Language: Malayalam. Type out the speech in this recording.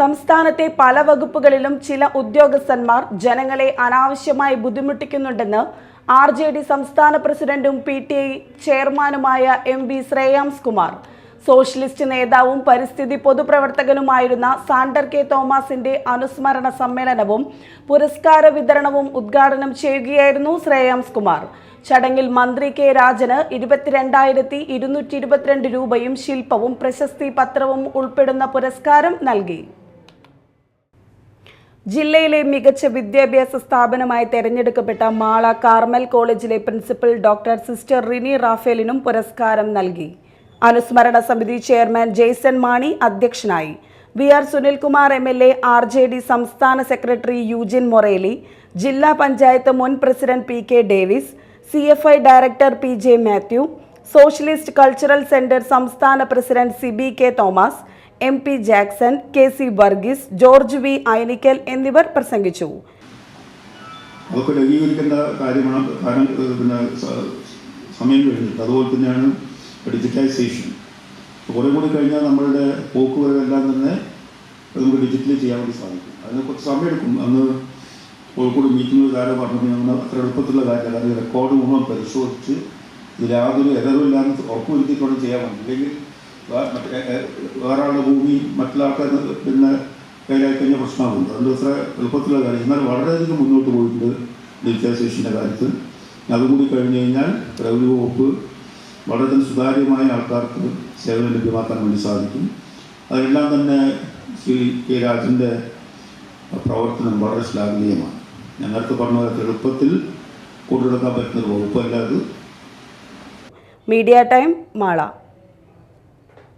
സംസ്ഥാനത്തെ പല വകുപ്പുകളിലും ചില ഉദ്യോഗസ്ഥന്മാർ ജനങ്ങളെ അനാവശ്യമായി ബുദ്ധിമുട്ടിക്കുന്നുണ്ടെന്ന് ആർ ജെ ഡി സംസ്ഥാന പ്രസിഡന്റും പി ടി ഐ ചെയർമാനുമായ M V Shreyams Kumar. Socialist നേതാവും പരിസ്ഥിതി പൊതുപ്രവർത്തകനുമായിരുന്ന സാണ്ടർ കെ തോമസിന്റെ അനുസ്മരണ സമ്മേളനവും പുരസ്കാര വിതരണവും ഉദ്ഘാടനം ചെയ്യുകയായിരുന്നു ശ്രേയാംസ് കുമാർ. ചടങ്ങിൽ മന്ത്രി കെ രാജന് ഇരുപത്തിരണ്ടായിരത്തി ഇരുന്നൂറ്റി ഇരുപത്തിരണ്ട് രൂപയും ശില്പവും പ്രശസ്തി പത്രവും ഉൾപ്പെടുന്ന പുരസ്കാരം നൽകി. ജില്ലയിലെ മികച്ച വിദ്യാഭ്യാസ സ്ഥാപനമായി തെരഞ്ഞെടുക്കപ്പെട്ട മാള കാർമൽ കോളേജിലെ പ്രിൻസിപ്പൽ ഡോക്ടർ സിസ്റ്റർ റിനി റാഫേലിനും പുരസ്കാരം നൽകി. അനുസ്മരണ സമിതി ചെയർമാൻ ജെയ്സൺ മാണി അധ്യക്ഷനായി. V R Sunilkumar M L A R J D സംസ്ഥാന സെക്രട്ടറി യൂജിൻ മൊറേലി ജില്ലാ പഞ്ചായത്ത് മുൻ president P K Davis C F I director P J Mathew socialist cultural centre സംസ്ഥാന president Siby K Thomas M P Jackson K C Varghese George V Ainikkal എന്നിവർ പ്രസംഗിച്ചു. അതൊക്കെ ലഘൂകരിക്കേണ്ട കാര്യമാണ്. കാരണം പിന്നെ സമയം കഴിഞ്ഞിട്ട്. അതുപോലെ തന്നെയാണ് ഡിജിറ്റലൈസേഷൻ കുറേ കൂടി കഴിഞ്ഞാൽ നമ്മളുടെ പോക്കുവരവെല്ലാം തന്നെ നമുക്ക് ഡിജിറ്റലി ചെയ്യാൻ വേണ്ടി സാധിക്കും. അതിന് കുറച്ച് സമയമെടുക്കും. അന്ന് കോഴിക്കോട് മീറ്റിംഗ് കാര്യം പറഞ്ഞു ഞങ്ങൾ അത്ര എളുപ്പത്തിലുള്ള കാര്യമല്ല. അത് റെക്കോർഡ് മുഴുവൻ പരിശോധിച്ച് ഇതിൽ യാതൊരു എററില്ലാന്ന് ഉറപ്പുവരുത്തിക്കൊണ്ട് ചെയ്യാൻ വേണ്ടി. വേറെ ഭൂമി മറ്റുള്ള പിന്നെ കയ്യിലായി കഴിഞ്ഞ പ്രശ്നമാകും അതുകൊണ്ട് അത്ര എളുപ്പത്തിലുള്ള കാര്യം. എന്നാൽ വളരെയധികം മുന്നോട്ട് പോയിട്ടുണ്ട് ഡിജിറ്റൈസേഷന്റെ കാര്യത്തിൽ. അതുകൂടി കഴിഞ്ഞ് കഴിഞ്ഞാൽ റവന്യൂ വകുപ്പ് വളരെ സുതാര്യമായ ആൾക്കാർക്ക് സേവനം ലഭ്യമാക്കാൻ വേണ്ടി സാധിക്കും. അതെല്ലാം തന്നെ ശ്രീ കെ രാജന്റെ പ്രവർത്തനം വളരെ ശ്ലാഘനീയമാണ്. ഞാൻ നേരത്തെ പറഞ്ഞ എളുപ്പത്തിൽ കൊണ്ടുനടക്കാൻ പറ്റുന്ന വകുപ്പല്ല അത്. Media time Mala.